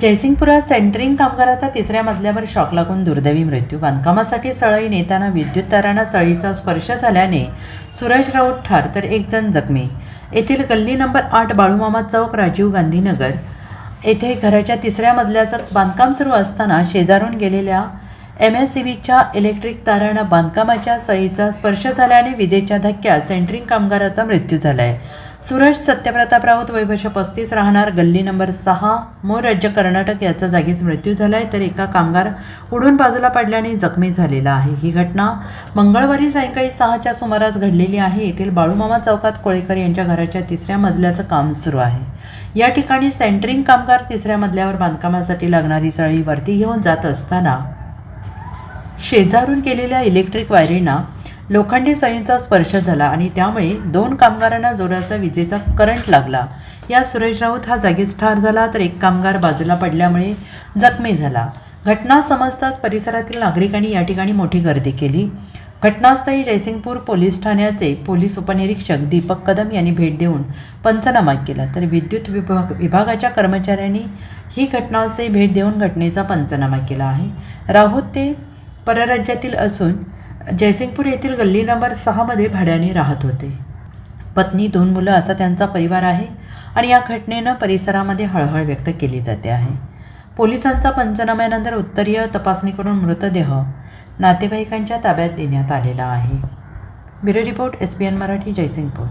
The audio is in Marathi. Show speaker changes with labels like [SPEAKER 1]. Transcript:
[SPEAKER 1] जयसिंगपुरात सेंटरिंग कामगाराचा तिसऱ्या मजल्यावर शॉक लागून दुर्दैवी मृत्यू. बांधकामासाठी सळई नेताना विद्युत तारांना सळीचा स्पर्श झाल्याने सूरज राऊत ठार तर एक जण जखमी. येथील गल्ली नंबर आठ बाळूमामा चौक राजीव गांधीनगर. येथे घराच्या तिसऱ्या मजल्याचं बांधकाम सुरू असताना शेजारून गेलेल्या एम एस सी बीच्या इलेक्ट्रिक तारांना बांधकामाच्या सहीचा स्पर्श झाल्याने विजेच्या धक्क्यात सेंटरिंग कामगाराचा मृत्यू झाला आहे सूरज सत्यप्रताप राऊत वय पस्तीस राहणार गल्ली नंबर सहा मूळ राज्य कर्नाटक याचा जागीच मृत्यू झाला आहे तर एका कामगार उडून बाजूला पडल्याने जखमी झालेला आहे. ही घटना मंगळवारी सायंकाळी सहाच्या सुमारास घडलेली आहे. येथील बाळूमामा चौकात कोळेकर यांच्या घराच्या तिसऱ्या मजल्याचं काम सुरू आहे. या ठिकाणी सेंटरिंग कामगार तिसऱ्या मजल्यावर बांधकामासाठी लागणारी सळी वरती घेऊन जात असताना शेजारून केलेल्या इलेक्ट्रिक वायरींना लोखंडी सळींचा स्पर्श झाला आणि त्यामुळे दोन कामगारांना जोराचा विजेचा करंट लागला. या सुरेश राऊत हा जागीच ठार झाला तर एक कामगार बाजूला पडल्यामुळे जखमी झाला. घटना समजताच परिसरातील नागरिकांनी या ठिकाणी मोठी गर्दी केली. घटनास्थळी जयसिंगपूर पोलीस ठाण्याचे पोलीस उपनिरीक्षक दीपक कदम यांनी भेट देऊन पंचनामा केला. तर विद्युत विभाग विभागाच्या कर्मचाऱ्यांनी ही घटनास्थळी भेट देऊन घटनेचा पंचनामा केला आहे. राऊत ते परराज्यातील असून जयसिंगपूर येथील गल्ली नंबर सहामध्ये भाड्याने राहत होते. पत्नी दोन मुलं असा त्यांचा परिवार आहे आणि या घटनेनं परिसरामध्ये हळहळ व्यक्त केली जाते आहे. पोलिसांचा पंचनाम्यानंतर उत्तरीय तपासणी करून मृतदेह नातेवाईकांच्या ताब्यात देण्यात आलेला आहे. Bureau report S B N Marathi Jaysingpur.